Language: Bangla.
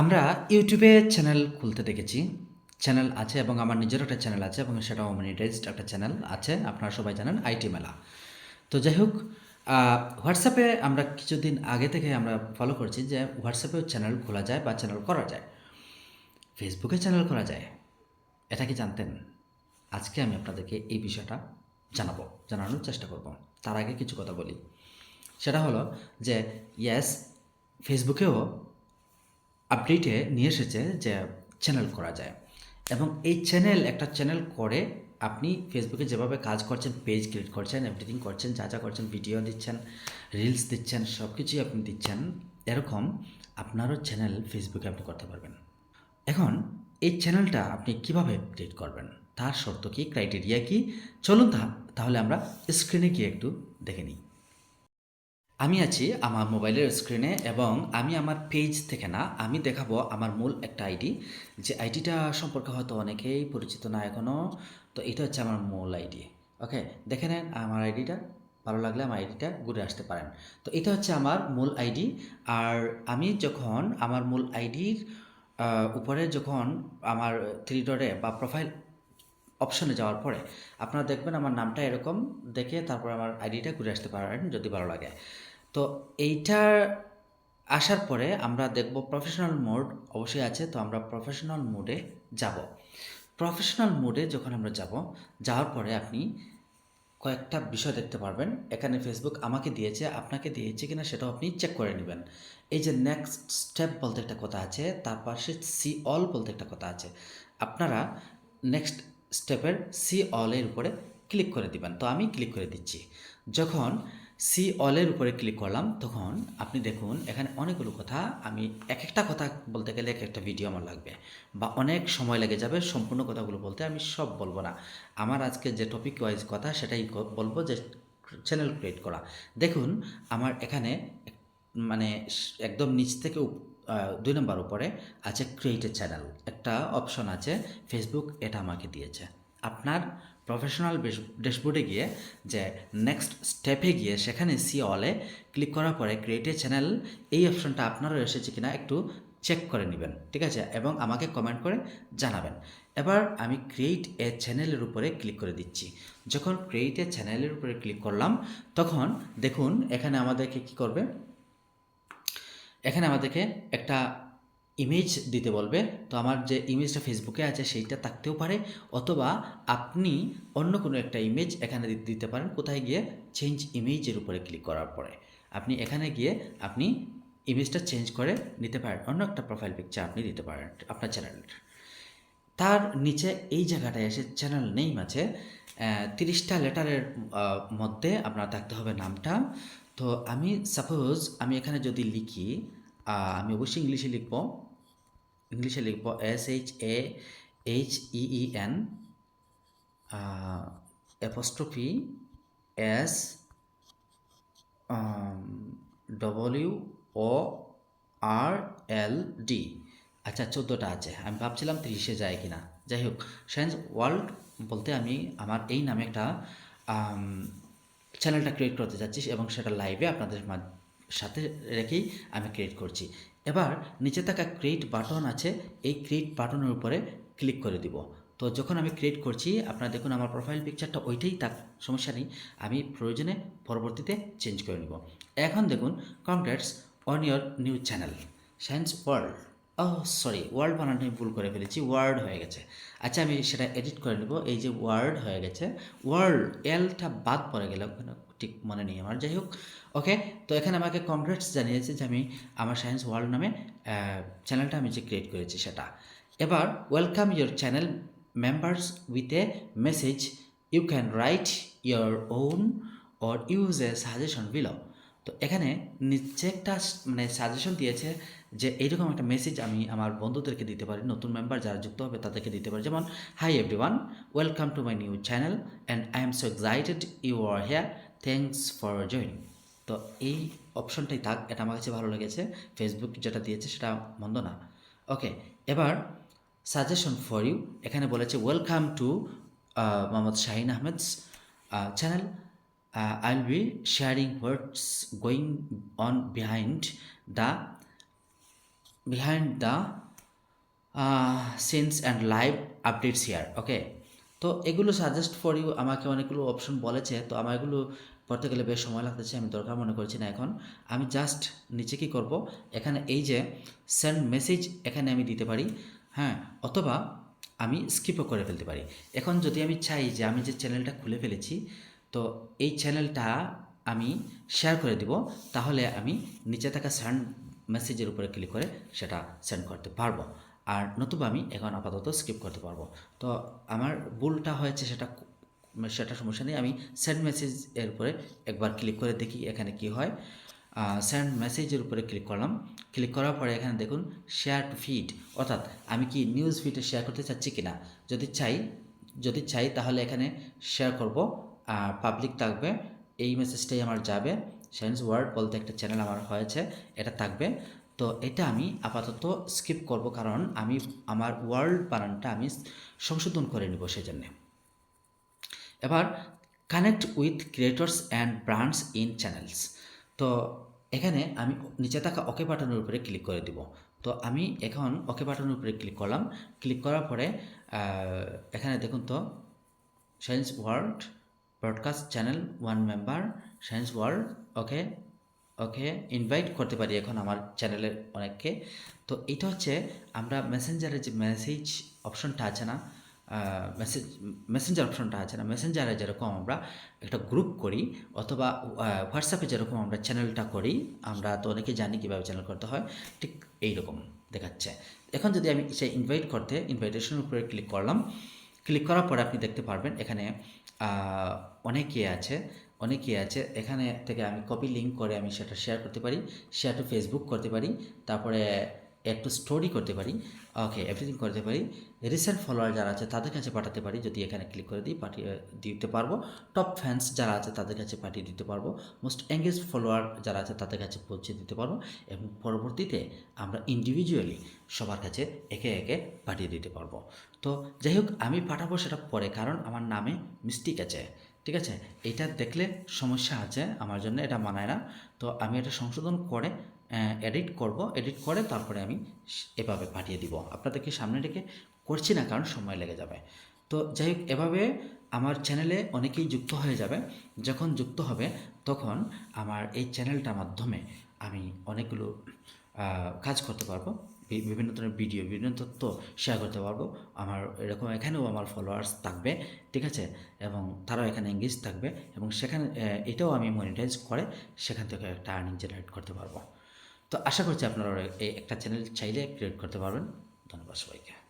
আমরা ইউটিউবে চ্যানেল খুলতে দেখেছি। চ্যানেল আছে এবং আমার নিজের একটা চ্যানেল আছে এবং সেটাও মনিটাইজড একটা চ্যানেল আছে। আপনারা সবাই জানেন আইটি মেলা। তো যাই হোক হোয়াটসঅ্যাপে আমরা কিছুদিন আগে থেকে আমরা ফলো করছি যে হোয়াটসঅ্যাপেও চ্যানেল খোলা যায় বা চ্যানেল করা যায়। ফেসবুকে চ্যানেল করা যায়। এটা কি জানতেন? আজকে আমি আপনাদেরকে এই বিষয়টা জানাব, জানানোর চেষ্টা করব। তার আগে কিছু কথা বলি। সেটা হলো যে ইয়েস ফেসবুকেও আপডেটে নিয়ে এসেছে যে চ্যানেল করা যায়। এবং এই চ্যানেল একটা চ্যানেল করে আপনি ফেসবুকে যেভাবে কাজ করছেন পেজ ক্রিয়েট করছেন এভরিথিং করছেন, যা যা করছেন ভিডিও দিচ্ছেন রিলস দিচ্ছেন সব কিছুই আপনি দিচ্ছেন, এরকম আপনারও চ্যানেল ফেসবুকে আপনি করতে পারবেন। এখন এই চ্যানেলটা আপনি কীভাবে ক্রিয়েট করবেন? তার শর্ত কি? ক্রাইটেরিয়া কি? চলুন তাহলে আমরা স্ক্রিনে গিয়ে একটু দেখে নিই। আমি আছি আমার মোবাইলের স্ক্রিনে এবং আমি আমার পেজ থেকে না, আমি দেখাবো আমার মূল একটা আইডি যে আইডিটা সম্পর্কে হয়তো অনেকেই পরিচিত না এখনও তো এটা হচ্ছে আমার মূল আইডি ওকে দেখে নেন আমার আইডিটা ভালো লাগলে আমার আইডিটা ঘুরে আসতে পারেন। তো এটা হচ্ছে আমার মূল আইডি আর আমি যখন আমার মূল আইডির উপরে যখন আমার থ্রি ডটে বা প্রোফাইল অপশনে যাওয়ার পরে, আপনারা দেখবেন আমার নামটা এরকম দেখে তারপর আমার আইডিটা ঘুরে আসতে পারেন যদি ভালো লাগে। তো এইটার আসার পরে আমরা দেখব প্রফেশনাল মোড অবশ্যই আছে, তো আমরা প্রফেশনাল মোডে যাব। প্রফেশনাল মোডে যখন আমরা যাব, যাওয়ার পরে আপনি কয়েকটা বিষয় দেখতে পারবেন। এখানে ফেসবুক আমাকে দিয়েছে, আপনাকে দিয়েছে কিনা সেটাও আপনি চেক করে নেবেন। এই যে নেক্সট স্টেপ বলতে একটা কথা আছে, তার পাশে সি অল বলতে একটা কথা আছে। আপনারা নেক্সট স্টেপের সি অলের উপরে ক্লিক করে দিবেন। তো আমি ক্লিক করে দিচ্ছি। যখন সি অলের উপরে ক্লিক করলাম, তখন আপনি দেখুন এখানে অনেকগুলো কথা, আমি এক একটা কথা বলতে গেলে এক একটা ভিডিও আমার লাগবে বা অনেক সময় লেগে যাবে সম্পূর্ণ কথাগুলো বলতে, আমি সব বলব না। আমার আজকে যে টপিক ওয়াইজ কথা সেটাই বলব যে চ্যানেল ক্রিয়েট করা। দেখুন, আমার এখানে মানে একদম নিচ থেকে দুই নম্বর উপরে আছে ক্রিয়েটেড চ্যানেল একটা অপশন আছে ফেসবুক এটা আমাকে দিয়েছে। আপনার প্রফেশনাল ড্যাশবোর্ডে গিয়ে যে নেক্সট স্টেপে গিয়ে সেখানে সি অলে ক্লিক করার পরে ক্রিয়েটেড চ্যানেল এই অপশনটা আপনারও এসেছে কিনা একটু চেক করে নেবেন, ঠিক আছে? এবং আমাকে কমেন্ট করে জানাবেন। এবার আমি ক্রিয়েট এ চ্যানেলের উপরে ক্লিক করে দিচ্ছি। যখন ক্রিয়েট এ চ্যানেলের উপরে ক্লিক করলাম, তখন দেখুন এখানে আমাদেরকে কি করবে? এখানে আমাদেরকে একটা ইমেজ দিতে বলবে, তো আমার যে ইমেজটা ফেসবুকে আছে সেইটা থাকতেও পারে, অথবা আপনি অন্য কোনো একটা ইমেজ এখানে দিতে পারেন, কোথায় গিয়ে চেঞ্জ ইমেজের উপরে ক্লিক করার পরে। আপনি এখানে গিয়ে আপনি ইমেজটা চেঞ্জ করে নিতে পারেন, অন্য একটা প্রোফাইল পিকচার আপনি দিতে পারেন আপনার চ্যানেলের তার নিচে এই জায়গাটায় এসে চ্যানেল নেম আছে তিরিশটা লেটারের মধ্যে আপনার থাকতে হবে নামটা। তো আমি সাপোজ আমি এখানে যদি লিখি আমি অবশ্যই ইংলিশে লিখব ইংলিশে লিখব S H A H E N apostrophe S W O R L D আচ্ছা চোদ্দোটা আছে। আমি ভাবছিলাম তিরিশে যায় কিনা। যাই হোক সায়েন্স ওয়ার্ল্ড বলতে আমি আমার এই নামে একটা চ্যানেলটা ক্রিয়েট করতে যাচ্ছি এবং সেটা লাইভে আপনাদের সাথে রেখেই আমি ক্রিয়েট করছি। এবার নিচে থাকা ক্রিয়েট বাটন আছে, এই ক্রিয়েট বাটনের উপরে ক্লিক করে দিব। তো যখন আমি ক্রিয়েট করছি, আপনারা দেখুন আমার প্রোফাইল পিকচারটা ওইটাই থাক, সমস্যা নেই, আমি প্রয়োজনে পরবর্তীতে চেঞ্জ করে নিব। এখন দেখুন congrats on your new channel science world oh sorry world বানানো আমি ভুল করে ফেলেছি ওয়ার্ড হয়ে গেছে। আচ্ছা আমি সেটা এডিট করে নেব, এই যে ওয়ার্ড হয়ে গেছে ওয়ার্ল্ড এলটা বাদ পড়ে গেল ঠিক মনে নেই আমার। যাই হোক ওকে তো এখানে আমাকে কংগ্রেটস জানিয়েছে যে আমি আমার সায়েন্স ওয়ার্ল্ড নামে চ্যানেলটা আমি যে ক্রিয়েট করেছি সেটা। এবার welcome your channel members with a message you can write your own or use a suggestion below তো এখানে নিচে একটা মানে সাজেশন দিয়েছে যে এইরকম একটা মেসেজ আমি আমার বন্ধুদেরকে দিতে পারি, নতুন মেম্বার যারা যুক্ত হবে তাদেরকে দিতে পারি। যেমন hi everyone welcome to my new channel and I am so excited you are here thanks for joining তো এই অপশনটাই থাক এটা আমার কাছে ভালো লেগেছে। ফেসবুক যেটা দিয়েছে সেটা মন্দ না। ওকে এবার সাজেশন ফর ইউ এখানে বলেছে welcome to Mohammad Shahin Ahmed's channel I will be sharing what's going on behind the the uh, scenes and live updates here. Okay তো এগুলো সাজেস্ট ফর ইউ আমাকে অনেকগুলো অপশন বলেছে, তো আমার এগুলো পড়তে গেলে বেশ সময় লাগতেছে, আমি দরকার মনে করছি না এখন। আমি জাস্ট নিচে কি করব? এখানে এই যে সেন্ড মেসেজ এখানে আমি দিতে পারি হ্যাঁ অথবা আমি স্কিপও করে ফেলতে পারি। এখন যদি আমি চাই যে আমি যে চ্যানেলটা খুলে ফেলেছি, তো এই চ্যানেলটা আমি শেয়ার করে দিব, তাহলে আমি নিচে থাকা সেন্ড মেসেজের উপরে ক্লিক করে সেটা সেন্ড করতে পারব। আর নতুবা আমি এখন আপাতত স্কিপ করতে পারব। তো আমার ভুলটা হয়েছে সেটা সেটা সমস্যা নেই। আমি সেন্ড মেসেজ এর উপরে একবার ক্লিক করে দেখি এখানে কি হয়। সেন্ড মেসেজের উপরে ক্লিক করলাম। ক্লিক করার পরে এখানে দেখুন শেয়ার টু ফিড অর্থাৎ আমি কি নিউজ ফিডে শেয়ার করতে চাচ্ছি কি না যদি চাই যদি চাই তাহলে এখানে শেয়ার করব। আর পাবলিক থাকবে, এই মেসেজটাই আমার যাবে। সায়েন্স ওয়ার্ড বলতে একটা চ্যানেল আমার হয়েছে, এটা থাকবে। তো এটা আমি আপাতত স্কিপ করব কারণ আমি আমার ওয়ার্ল্ড বানানটা আমি সংশোধন করে নেব সেজন্যে। এবার connect with creators and brands in channels তো এখানে আমি নিচে থাকা ওকে বাটনের উপরে ক্লিক করে দিব। তো আমি এখন ওকে বাটনের উপরে ক্লিক করলাম। ক্লিক করার পরে এখানে দেখুন তো science world broadcast channel one member science world okay okay invite করতে পারি এখন আমার চ্যানেলের অনেককে। তো এটা হচ্ছে আমরা মেসেঞ্জারে যে মেসেজ অপশনটা আছে না মেসেজ মেসেঞ্জার অপশনটা আছে না মেসেঞ্জারে যেরকম আমরা একটা গ্রুপ করি অথবা হোয়াটসঅ্যাপে যেরকম আমরা চ্যানেলটা করি, আমরা তো অনেকে জানি কীভাবে চ্যানেল করতে হয়, ঠিক এইরকম দেখাচ্ছে। এখন যদি আমি সেই ইনভাইট করতে ইনভাইটেশনের উপরে ক্লিক করলাম ক্লিক করার পরে আপনি দেখতে পারবেন এখানে অনেকে আছে অনেক ইয়ে আছে, এখানে থেকে আমি কপি লিঙ্ক করে আমি সেটা শেয়ার করতে পারি শেয়ার টু ফেসবুক করতে পারি, তারপরে একটু স্টোরি করতে পারি ওকে এভরিথিং করতে পারি। রিসেন্ট ফলোয়ার যারা আছে তাদের কাছে পাঠাতে পারি, যদি এখানে ক্লিক করে দিই, পাঠিয়ে দিতে পারব। টপ ফ্যান্স যারা আছে তাদের কাছে পাঠিয়ে দিতে পারব। মোস্ট এঙ্গেজ ফলোয়ার যারা আছে তাদের কাছে পৌঁছে দিতে পারব এবং পরবর্তীতে আমরা ইন্ডিভিজুয়ালি সবার কাছে একে একে পাঠিয়ে দিতে পারব। তো যাই হোক, আমি পাঠাবো সেটা পরে, কারণ আমার নামে মিস্টেক আছে। ঠিক আছে? এটা দেখলে সমস্যা আছে আমার জন্য, এটা মানায় না। তো আমি এটা সংশোধন করে এডিট করব। এডিট করে তারপরে আমি এভাবে পাঠিয়ে দিব। আপনাদেরকে সামনে রেখে করছি না? কারণ সময় লেগে যাবে। তো যাই হোক, এভাবে আমার চ্যানেলে অনেকেই যুক্ত হয়ে যাবে। যখন যুক্ত হবে, তখন আমার এই চ্যানেলটার মাধ্যমে আমি অনেকগুলো কাজ করতে পারব। বিভিন্ন ধরনের ভিডিও বিভিন্ন তথ্য শেয়ার করতে পারব। আমার এরকম এখানেও আমার ফলোয়ার্স থাকবে, ঠিক আছে? এবং তারাও এখানে এঙ্গেজ থাকবে এবং সেখানে এটাও আমি মনিটাইজ করে সেখান থেকে একটা আর্নিং জেনারেট করতে পারব। তো আশা করছি আপনারা এই একটা চ্যানেল চাইলে ক্রিয়েট করতে পারবেন। ধন্যবাদ সবাইকে।